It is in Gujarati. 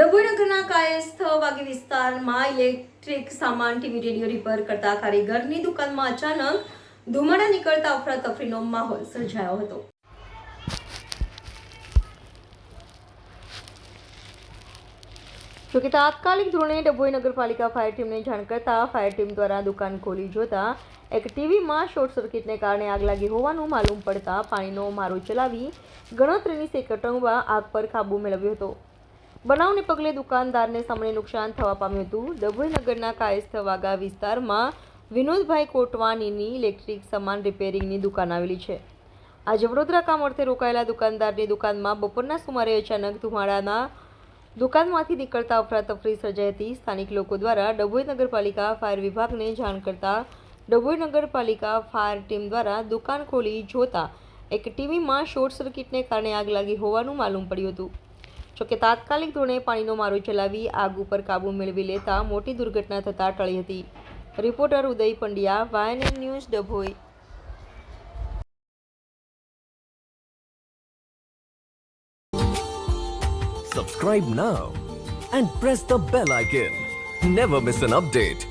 ડભોઈનગરના કાયસ્થ વાગી વિસ્તારમાં ઇલેક્ટ્રિક સામાન ટીવી રેડિયો રિપેર કરતા કારીગરની દુકાનમાં અચાનક ધુમાડા નીકળતા અફરાતફરીનો માહોલ સર્જાયો હતો. જોકે તાત્કાલિક ધોરણે ડભોઈ નગરપાલિકા ફાયર ટીમને જાણ કરતા ફાયર ટીમ દ્વારા દુકાન ખોલી જોતા એક ટીવીમાં શોર્ટ સર્કિટને કારણે આગ લાગી હોવાનું માલુમ પડતા પાણીનો મારો ચલાવી ગણતરીની સેકન્ડમાં આગ પર કાબૂ મેળવ્યો હતો. બનાવને પગલે દુકાનદારને સામે નુકસાન થવા પામ્યું હતું. ડભોઈ નગરના કાયસ્થ વાગા વિસ્તારમાં વિનોદભાઈ કોટવાનીની ઇલેક્ટ્રિક સામાન રિપેરિંગની દુકાન આવેલી છે. આજે વડોદરા કામ અર્થે રોકાયેલા દુકાનદારની દુકાનમાં બપોરના સુમારે અચાનક ધુમાડાના દુકાનમાંથી નીકળતા અફરાતફરી સર્જાઈ હતી. સ્થાનિક લોકો દ્વારા ડભોઈ નગરપાલિકા ફાયર વિભાગને જાણ કરતા ડભોઈ નગરપાલિકા ફાયર ટીમ દ્વારા દુકાન ખોલી જોતા એક ટીવીમાં શોર્ટ સર્કિટને કારણે આગ લાગી હોવાનું માલુમ પડ્યું હતું. જોકે તાત્કાલિક ધોરણે પાણીનો મારો ચલાવી આગ ઉપર કાબૂ મેળવી લેતા મોટી દુર્ઘટના થતાં ટળી હતી reporter Uday Pandya, YNN news, Dabhoi Subscribe now and press the bell icon. Never miss an update.